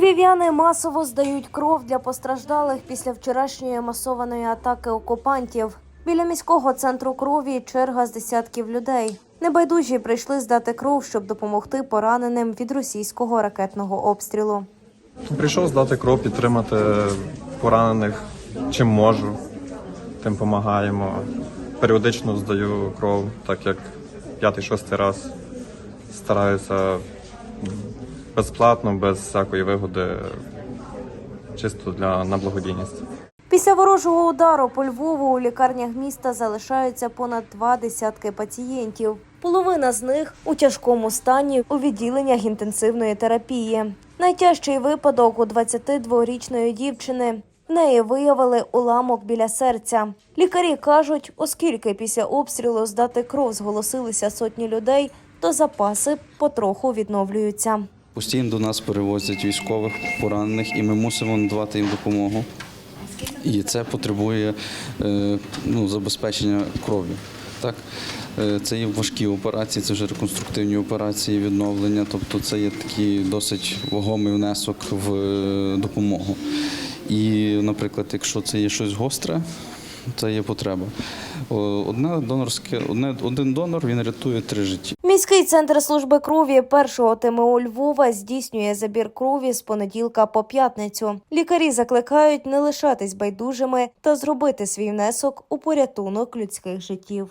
Львів'яни масово здають кров для постраждалих після вчорашньої масованої атаки окупантів. Біля міського центру крові черга з десятків людей. Небайдужі прийшли здати кров, щоб допомогти пораненим від російського ракетного обстрілу. Прийшов здати кров, підтримати поранених чим можу, тим допомагаємо. Періодично здаю кров, так як п'ятий-шостий раз стараюся безплатно, без всякої вигоди, чисто для на благодійність. Після ворожого удару по Львову у лікарнях міста залишаються понад два десятки пацієнтів. Половина з них у тяжкому стані у відділеннях інтенсивної терапії. Найтяжчий випадок у 22-річної дівчини. В неї виявили уламок біля серця. Лікарі кажуть, оскільки після обстрілу здати кров зголосилися сотні людей, то запаси потроху відновлюються. Постійно до нас перевозять військових поранених, і ми мусимо надавати їм допомогу. І це потребує е, ну, забезпечення кров'ю. Так? Е, Це є важкі операції, це вже реконструктивні операції, відновлення. Тобто це є такий досить вагомий внесок в е, допомогу. І, наприклад, якщо це є щось гостре, це є потреба. О, Одне донорське, одне, один донор він рятує три житті. Міський центр служби крові першого ТМО Львова здійснює забір крові з понеділка по п'ятницю. Лікарі закликають не лишатись байдужими та зробити свій внесок у порятунок людських життів.